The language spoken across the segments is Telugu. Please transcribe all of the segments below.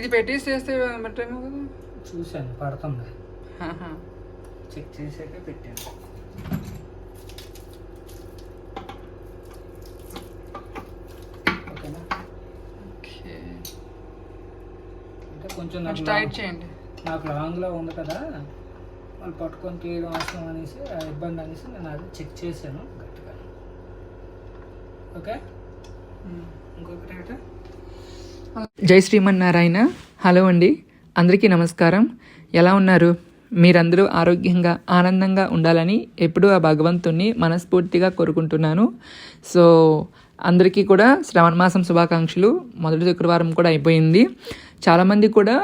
ఇది పెట్టేసి చేస్తే బట్టేమో కదా చూశాను పడుతుంది. చెక్ చేసాక పెట్టాను. ఓకేనా? ఓకే. అంటే కొంచెం నాకు టైట్ చేయండి. నాకు లాంగ్లో ఉంది కదా వాళ్ళు పట్టుకొని తీయడం అవసరం అనేసి ఆ ఇబ్బంది అనేసి నేను అది చెక్ చేశాను గట్టిగా. ఓకే. ఇంకొకటి ఏంటంటే జై శ్రీమన్నారాయణ. హలో అండి. అందరికీ నమస్కారం. ఎలా ఉన్నారు? మీరందరూ ఆరోగ్యంగా ఆనందంగా ఉండాలని ఎప్పుడూ ఆ భగవంతుణ్ణి మనస్ఫూర్తిగా కోరుకుంటున్నాను. సో అందరికీ కూడా శ్రవణ మాసం శుభాకాంక్షలు. మొదటి శుక్రవారం కూడా అయిపోయింది. చాలామంది కూడా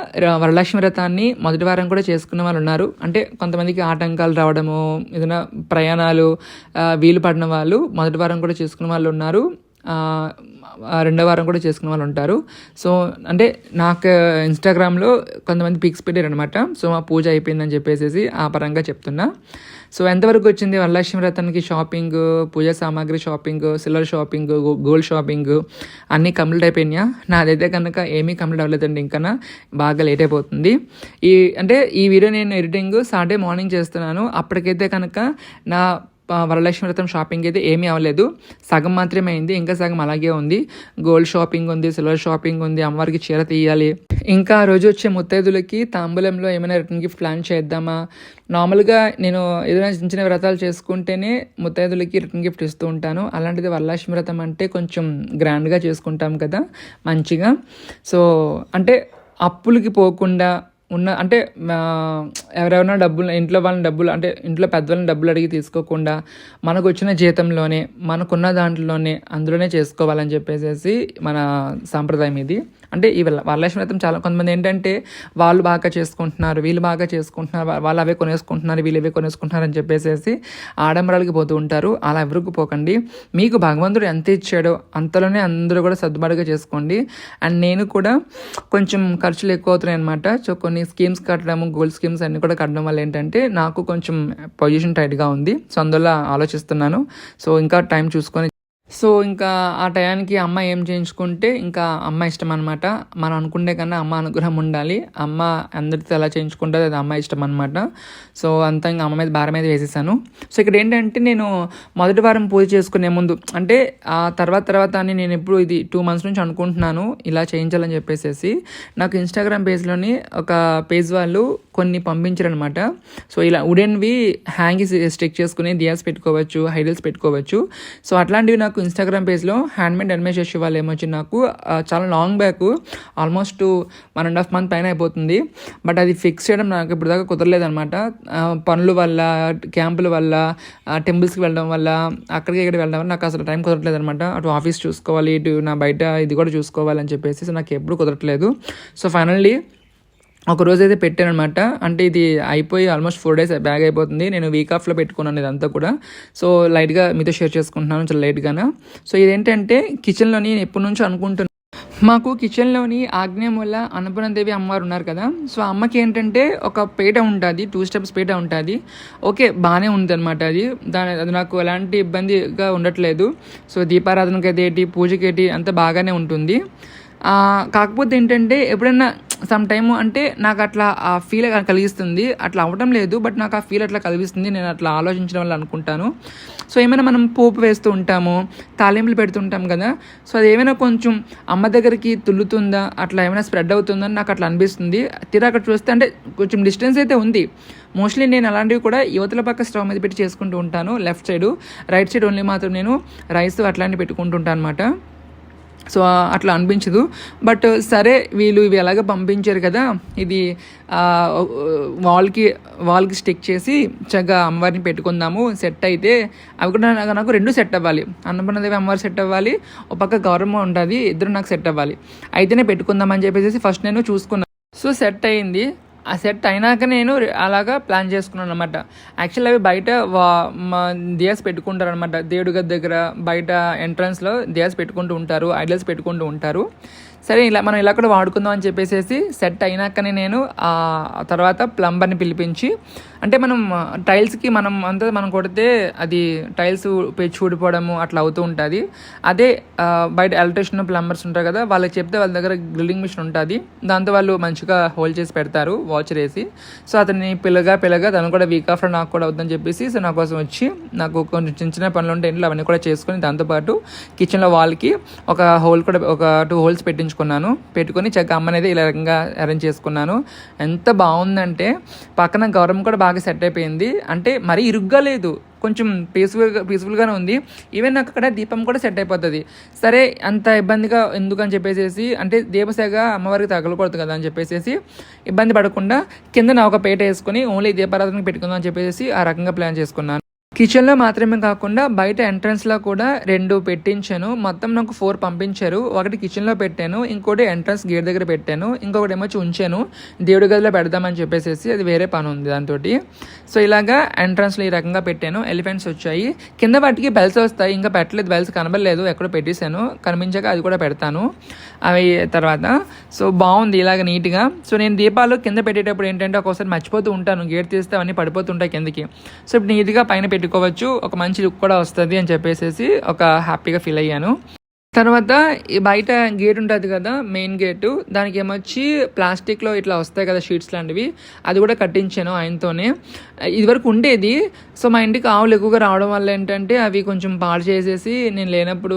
వరలక్ష్మి వ్రతాన్ని మొదటి వారం కూడా చేసుకున్న వాళ్ళు ఉన్నారు. అంటే కొంతమందికి ఆటంకాలు రావడము ఏదైనా ప్రయాణాలు వీలు పడిన వాళ్ళు మొదటి వారం కూడా చేసుకున్న వాళ్ళు ఉన్నారు. రెండో వారం కూడా చేసుకునే వాళ్ళు ఉంటారు. సో అంటే నాకు ఇన్స్టాగ్రామ్లో కొంతమంది పిక్స్ పెట్టారు అనమాట సో మా పూజ అయిపోయిందని చెప్పేసి ఆ పరంగా చెప్తున్నా. సో ఎంతవరకు వచ్చింది వరలక్ష్మి రతన్కి షాపింగ్ పూజా సామాగ్రి shopping silver shopping gold shopping అన్నీ కంప్లీట్ అయిపోయినాయా? నాదైతే కనుక ఏమీ కంప్లీట్ అవ్వలేదండి. ఇంకా బాగా లేట్ అయిపోతుంది. ఈ అంటే ఈ వీడియో నేను ఎడిటింగ్ సాటర్డే మార్నింగ్ చేస్తున్నాను. అప్పటికైతే కనుక నా వరలక్ష్మి వ్రతం షాపింగ్ అయితే ఏమీ అవ్వలేదు. సగం మాత్రమే అయింది ఇంకా సగం అలాగే ఉంది. గోల్డ్ షాపింగ్ ఉంది సిల్వర్ షాపింగ్ ఉంది అమ్మవారికి చీర తీయాలి. ఇంకా ఆ రోజు వచ్చే ముత్తైదులకి తాంబూలంలో ఏమైనా రిటర్న్ గిఫ్ట్ ప్లాన్ చేద్దామా? నార్మల్గా నేను ఏదైనా చిన్న చిన్న వ్రతాలు చేసుకుంటేనే ముత్తైదులకి రిటర్న్ గిఫ్ట్ ఇస్తూ ఉంటాను. అలాంటిది వరలక్ష్మి వ్రతం అంటే కొంచెం గ్రాండ్గా చేసుకుంటాం కదా మంచిగా. సో అంటే అప్పులకి పోకుండా ఉన్న అంటే ఆ, ఎవరెవరైనా డబ్బులు ఇంట్లో వాళ్ళని డబ్బులు అంటే ఇంట్లో పెద్దవాళ్ళని డబ్బులు అడిగి తీసుకోకుండా మనకు వచ్చిన జీతంలోనే మనకున్న దాంట్లోనే అందులోనే చేసుకోవాలని చెప్పేసి మన సాంప్రదాయం ఇది. అంటే ఈ వరలక్ష్మి వ్రతం చాలా కొంతమంది ఏంటంటే వాళ్ళు బాగా చేసుకుంటున్నారు వీళ్ళు బాగా చేసుకుంటున్నారు వాళ్ళు అవే కొనేసుకుంటున్నారు వీళ్ళు ఇవే కొనేసుకుంటున్నారు అని చెప్పేసి ఆడంబరాలకి పోతూ ఉంటారు. అలా ఎవరికి పోకండి. మీకు భగవంతుడు ఎంత ఇచ్చాడో అంతలోనే అందరూ కూడా సర్దుబాటుగా చేసుకోండి. అండ్ నేను కూడా కొంచెం ఖర్చులు ఎక్కువ అవుతున్నాయి అనమాట సో కొన్ని స్కీమ్స్ కట్టడము గోల్డ్ స్కీమ్స్ అన్ని కూడా కట్టడం వల్ల ఏంటంటే నాకు కొంచెం పొజిషన్ టైట్గా ఉంది. సో అందువల్ల ఆలోచిస్తున్నాను. సో ఇంకా టైం చూసుకొని సో ఇంకా ఆ టయానికి అమ్మ ఏం చేయించుకుంటే ఇంకా అమ్మ ఇష్టం అనమాట మనం అనుకునే కన్నా అమ్మ అనుగ్రహం ఉండాలి. అమ్మ అందరితో ఎలా చేయించుకుంటుంది అది అమ్మ ఇష్టం అనమాట సో అంతా ఇంకా అమ్మ మీద భారం మీద వేసేసాను. సో ఇక్కడ ఏంటంటే నేను మొదటి వారం పూజ చేసుకునే ముందు అంటే ఆ తర్వాత తర్వాత అని నేను ఎప్పుడు ఇది టూ మంత్స్ నుంచి అనుకుంటున్నాను. ఇలా చేయించాలని చెప్పేసి నాకు ఇన్స్టాగ్రామ్ పేజ్లోని ఒక పేజ్ వాళ్ళు కొన్ని పంపించారనమాట సో ఇలా ఉడెన్వి హ్యాంగ్ స్టిక్ చేసుకుని దియాస్ పెట్టుకోవచ్చు హైడల్స్ పెట్టుకోవచ్చు. సో అట్లాంటివి నాకు ఇన్స్టాగ్రామ్ పేజ్లో హ్యాండ్మేడ్ ఎన్మేజ్ చేసే వాళ్ళు ఏమొచ్చి నాకు చాలా long back almost one and half month పైన అయిపోతుంది. బట్ అది ఫిక్స్ చేయడం నాకు ఇప్పుడు దాకా కుదరలేదనమాట పనుల వల్ల క్యాంపుల వల్ల టెంపుల్స్కి వెళ్ళడం వల్ల అక్కడికి ఇక్కడ వెళ్ళడం వల్ల నాకు అసలు టైం కుదరట్లేదు అనమాట అటు ఆఫీస్ చూసుకోవాలి ఇటు నా బయట ఇది కూడా చూసుకోవాలని చెప్పేసి నాకు ఎప్పుడు కుదరట్లేదు. సో ఫైనల్లీ ఒక రోజు అయితే పెట్టాను అనమాట అంటే ఇది అయిపోయి ఆల్మోస్ట్ ఫోర్ డేస్ బ్యాగ్ అయిపోతుంది. నేను వీక్ ఆఫ్లో పెట్టుకున్నాను ఇదంతా కూడా. సో లైట్గా మీతో షేర్ చేసుకుంటున్నాను చాలా లైట్గానే సో ఇదేంటంటే కిచెన్లోని నేను ఎప్పటి నుంచో అనుకుంటున్నాను మాకు కిచెన్లోని ఆగ్నేయం వల్ల అన్నపూర్ణదేవి అమ్మవారు ఉన్నారు కదా. సో అమ్మకి ఏంటంటే ఒక పీట ఉంటుంది. టూ స్టెప్స్ పీట ఉంటుంది. ఓకే బాగానే ఉంది అనమాట అది. దాని అది నాకు ఎలాంటి ఇబ్బందిగా ఉండట్లేదు. సో దీపారాధనకి అయితే ఏంటి పూజకి ఏంటి అంతా బాగానే ఉంటుంది. కాకపోతే ఏంటంటే ఎప్పుడైనా సమ్ టైమ్ అంటే నాకు అట్లా ఆ ఫీల్ కలిగిస్తుంది. అట్లా అవ్వడం లేదు బట్ నాకు ఆ ఫీల్ అట్లా కలిగిస్తుంది. నేను అట్లా ఆలోచించడం వల్ల అనుకుంటాను. సో ఏమైనా మనం పోపు వేస్తూ ఉంటాము తాలింపులు పెడుతుంటాం కదా సో అది ఏమైనా కొంచెం అమ్మ దగ్గరికి తుల్లుతుందా అట్లా ఏమైనా స్ప్రెడ్ అవుతుందని నాకు అట్లా అనిపిస్తుంది. తీరా అక్కడ చూస్తే అంటే కొంచెం డిస్టెన్స్ అయితే ఉంది. మోస్ట్లీ నేను అలాంటివి కూడా యువతల పక్క స్టవ్ మీద పెట్టి చేసుకుంటూ ఉంటాను. Left side right side only మాత్రం నేను రైస్ అట్లాంటివి పెట్టుకుంటుంటాను అనమాట సో అట్లా అనిపించదు. బట్ సరే వీళ్ళు ఇవి ఎలాగ పంపించారు కదా ఇది వాల్కి వాల్కి స్టిక్ చేసి చక్కగా అమ్మవారిని పెట్టుకుందాము సెట్ అయితే అవి కూడా నాకు నాకు రెండు సెట్ అవ్వాలి. అన్నపూర్ణదేవి అమ్మవారు సెట్ అవ్వాలి ఒక పక్క గౌరవం ఉంటుంది ఇద్దరు నాకు సెట్ అవ్వాలి. అయితేనే పెట్టుకుందామని చెప్పేసి ఫస్ట్ నేను చూసుకున్నాను సో సెట్ అయింది. ఆ సెట్ అయినాక నేను అలాగా ప్లాన్ చేసుకున్నాను అనమాట యాక్చువల్ అవి బయట వా మా దియాస్ పెట్టుకుంటారు అనమాట దేవుడి గది దగ్గర బయట ఎంట్రన్స్లో దియాస్ పెట్టుకుంటూ ఉంటారు ఐడల్స్ పెట్టుకుంటూ ఉంటారు. సరే ఇలా మనం ఇలా కూడా వాడుకుందాం అని చెప్పేసి సెట్ అయినాకనే నేను ఆ తర్వాత ప్లంబర్ని పిలిపించి అంటే మనం టైల్స్కి మనం అంతా మనం కొడితే అది టైల్స్ పెచ్చి ఊడిపోవడము అట్లా అవుతూ ఉంటుంది. అదే బయట ఎలక్ట్రిషియన్ ప్లంబర్స్ ఉంటారు కదా వాళ్ళకి చెప్తే వాళ్ళ దగ్గర గ్రిల్లింగ్ మిషన్ ఉంటుంది. దాంతో వాళ్ళు మంచిగా హోల్డ్ చేసి పెడతారు వాచర్ వేసి సో అతన్ని పిల్లగా పిల్లగా తను కూడా వీక్ ఆఫ్టర్ నాకు కూడా అవుతుందని చెప్పేసి సో నా కోసం వచ్చి నాకు కొంచెం చిన్న చిన్న పనులు ఉంటే ఇంట్లో అవన్నీ కూడా చేసుకుని దాంతోపాటు కిచెన్లో వాళ్ళకి ఒక హోల్ కూడా ఒక టూ హోల్స్ పెట్టించుకున్నాను. పెట్టుకొని చక్కగా అమ్మనేది ఇలా రకంగా అరేంజ్ చేసుకున్నాను. ఎంత బాగుందంటే పక్కన గౌరవం కూడా బాగా సెట్ అయిపోయింది. అంటే మరీ ఇరుగ్గా లేదు. కొంచెం పీస్ఫుల్గా పీస్ఫుల్గానే ఉంది. ఈవెన్ నాకు అక్కడ దీపం కూడా సెట్ అయిపోతుంది. సరే అంత ఇబ్బందిగా ఎందుకని చెప్పేసేసి చెప్పేసి అంటే దీపసేగ అమ్మవారికి తగలకూడదు కదా అని చెప్పేసి ఇబ్బంది పడకుండా కింద నా ఒక పేట వేసుకొని ఓన్లీ దీపారాధనకి పెట్టుకుందాం అని చెప్పేసి ఆ రకంగా ప్లాన్ చేసుకున్నాను. కిచెన్లో మాత్రమే కాకుండా బయట ఎంట్రన్స్లో కూడా రెండు పెట్టించాను. మొత్తం నాకు ఫోర్ పంపించారు. ఒకటి కిచెన్లో పెట్టాను. ఇంకోటి ఎంట్రన్స్ గేట్ దగ్గర పెట్టాను. ఇంకొకటి ఏమో ఉంచాను దేవుడి గదిలో పెడదామని చెప్పేసి అది వేరే పని ఉంది దాంతో సో ఇలాగా ఎంట్రన్స్లో ఈ రకంగా పెట్టాను. ఎలిఫెంట్స్ వచ్చాయి. కింద వాటికి బెల్స్ వస్తాయి. ఇంకా పెట్టలేదు. బెల్స్ కనబడలేదు. ఎక్కడో పెట్టేశాను. కనిపించాక అది కూడా పెడతాను. అవి తర్వాత. సో బాగుంది ఇలాగ నీట్గా. సో నేను దీపాలు కింద పెట్టేటప్పుడు ఏంటంటే ఒకసారి మర్చిపోతూ ఉంటాను. గేట్ తీస్తే అవన్నీ పడిపోతుంటాయి కిందకి. సో ఇప్పుడు నీట్గా పైన పెట్టి పెట్టుకోవచ్చు. ఒక మంచి లుక్ కూడా వస్తుంది అని చెప్పేసి ఒక హ్యాపీగా ఫీల్ అయ్యాను. తర్వాత ఈ బయట గేట్ ఉంటుంది కదా మెయిన్ గేటు దానికి ఏమొచ్చి ప్లాస్టిక్లో ఇట్లా వస్తాయి కదా షీట్స్ లాంటివి. అది కూడా కట్టించాను ఆయనతోనే. ఇదివరకు ఉండేది. సో మా ఇంటికి ఆవులు ఎక్కువగా రావడం వల్ల ఏంటంటే అవి కొంచెం పాడు చేసేసి నేను లేనప్పుడు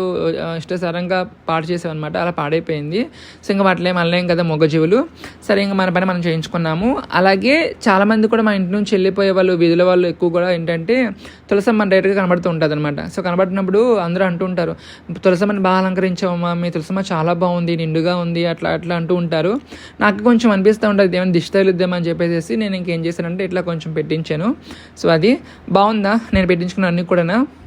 ఇష్టసరంగా పాడు చేసామన్నమాట అలా పాడైపోయింది. సో ఇంకా వాటిలో మళ్ళీ కదా మొగజీవులు. సరే ఇంకా మన పని మనం చేయించుకున్నాము. అలాగే చాలామంది కూడా మా ఇంటి నుంచి వెళ్ళిపోయే వాళ్ళు వీధుల వాళ్ళు ఎక్కువ కూడా ఏంటంటే తులసమ్మ డైరెక్ట్గా కనబడుతూ ఉంటుంది అనమాట సో కనబడినప్పుడు అందరూ అంటుంటారు తులసమ్మని బాగా అలంకరించావమ్మా మీ తులసమ్మ చాలా బాగుంది నిండుగా ఉంది అట్లా అట్లా అంటూ ఉంటారు. నాకు కొంచెం అనిపిస్తూ ఉంటుంది ఏమైనా దిష్టి తగిలిద్దామని చెప్పేసి నేను ఇంకేం చేశానంటే ఇట్లా కొంచెం పెట్టించాను. సో అది బాగుందా? నేను పెట్టించుకున్న అన్ని కూడా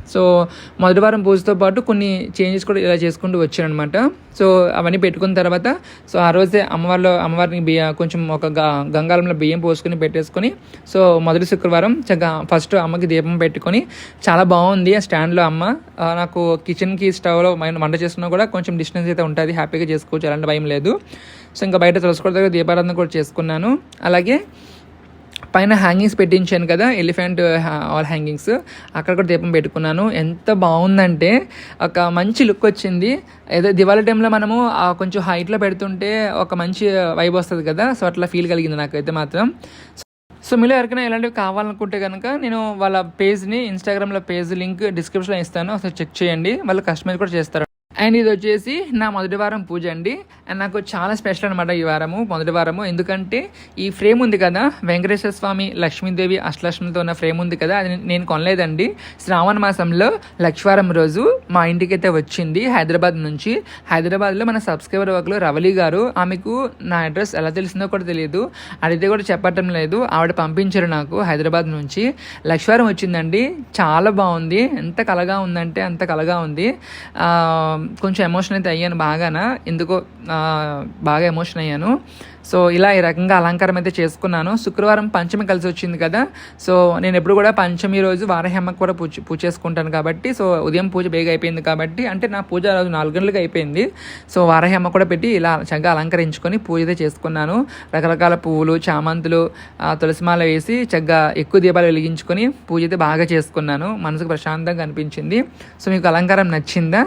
సో మొదటి వారం పూజతో పాటు కొన్ని చేంజెస్ కూడా ఇలా చేసుకుంటూ వచ్చానమాట సో అవన్నీ పెట్టుకున్న తర్వాత సో ఆ రోజే అమ్మవారిలో అమ్మవారిని బియ్య కొంచెం ఒక గ- బియ్యం పోసుకొని పెట్టేసుకొని సో మొదటి శుక్రవారం చక్కగా ఫస్ట్ అమ్మకి దీపం పెట్టుకొని చాలా బాగుంది ఆ స్టాండ్లో అమ్మ. నాకు కిచెన్కి స్టవ్లో వంట చేసుకున్నా కూడా కొంచెం డిస్టెన్స్ అయితే ఉంటుంది హ్యాపీగా చేసుకోవచ్చు అలాంటి భయం లేదు. సో ఇంకా బయట తులసికోట దగ్గర దీపారాధన కూడా చేసుకున్నాను. అలాగే పైన హ్యాంగింగ్స్ పెట్టించాను కదా ఎలిఫెంట్ ఆల్ హ్యాంగింగ్స్ అక్కడ కూడా దీపం పెట్టుకున్నాను. ఎంత బాగుందంటే ఒక మంచి లుక్ వచ్చింది. ఏదో దివాళీ టైంలో మనము కొంచెం హైట్లో పెడుతుంటే ఒక మంచి వైబ్ వస్తుంది కదా సో అట్లా ఫీల్ కలిగింది నాకైతే మాత్రం. సో మీలో ఎవరికైనా ఇలాంటివి కావాలనుకుంటే కనుక నేను వాళ్ళ పేజ్ని ఇన్స్టాగ్రామ్లో పేజ్ లింక్ డిస్క్రిప్షన్లో ఇస్తాను. ఒకసారి చెక్ చేయండి. వాళ్ళు కస్టమైజ్ కూడా చేస్తారు. అండ్ ఇది వచ్చేసి నా మొదటి వారం పూజ అండి. అండ్ నాకు చాలా స్పెషల్ అనమాట ఈ వారము మొదటి వారము. ఎందుకంటే ఈ ఫ్రేమ్ ఉంది కదా వెంకటేశ్వర స్వామి లక్ష్మీదేవి అష్టలక్ష్మితో ఉన్న ఫ్రేమ్ ఉంది కదా అది నేను కొనలేదండి. శ్రావణ మాసంలో లక్ష్వారం రోజు మా ఇంటికి అయితే వచ్చింది హైదరాబాద్ నుంచి. హైదరాబాద్లో మన సబ్స్క్రైబర్ వర్క్లో రవలి గారు ఆమెకు నా అడ్రస్ ఎలా తెలిసిందో కూడా తెలియదు అడిగితే కూడా చెప్పటం లేదు. ఆవిడ పంపించారు నాకు హైదరాబాద్ నుంచి. లక్ష్వారం వచ్చిందండి. చాలా బాగుంది. ఎంత కలగా ఉందంటే అంత కలగా ఉంది. కొంచెం ఎమోషన్ అయితే అయ్యాను బాగానా? ఎందుకో బాగా ఎమోషన్ అయ్యాను. సో ఇలా ఈ రకంగా అలంకారం అయితే చేసుకున్నాను. శుక్రవారం పంచమి కలిసి వచ్చింది కదా. సో నేను ఎప్పుడు కూడా పంచమి రోజు వారహమ్మకు కూడా పూజ పూజ చేసుకుంటాను కాబట్టి సో ఉదయం పూజ బేగ అయిపోయింది కాబట్టి అంటే నా పూజ రోజు నాలుగు గంటలకు అయిపోయింది. సో వారహమ్మ కూడా పెట్టి ఇలా చక్కగా అలంకరించుకొని పూజ అయితే చేసుకున్నాను. రకరకాల పువ్వులు చామంతులు తులసిమాల వేసి చక్కగా ఎక్కువ దీపాలు వెలిగించుకొని పూజ అయితే బాగా చేసుకున్నాను. మనసుకు ప్రశాంతంగా అనిపించింది. సో మీకు అలంకారం నచ్చిందా?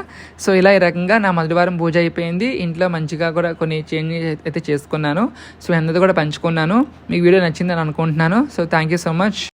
సో ఇలా ఈ రకంగా నా మొదటి వారం పూజ అయిపోయింది. ఇంట్లో మంచిగా కూడా కొన్ని చేంజ్ అయితే చేసుకున్నాను. సో అందరితో కూడా పంచుకున్నాను. మీకు వీడియో నచ్చిందని అనుకుంటున్నాను. So thank you so much.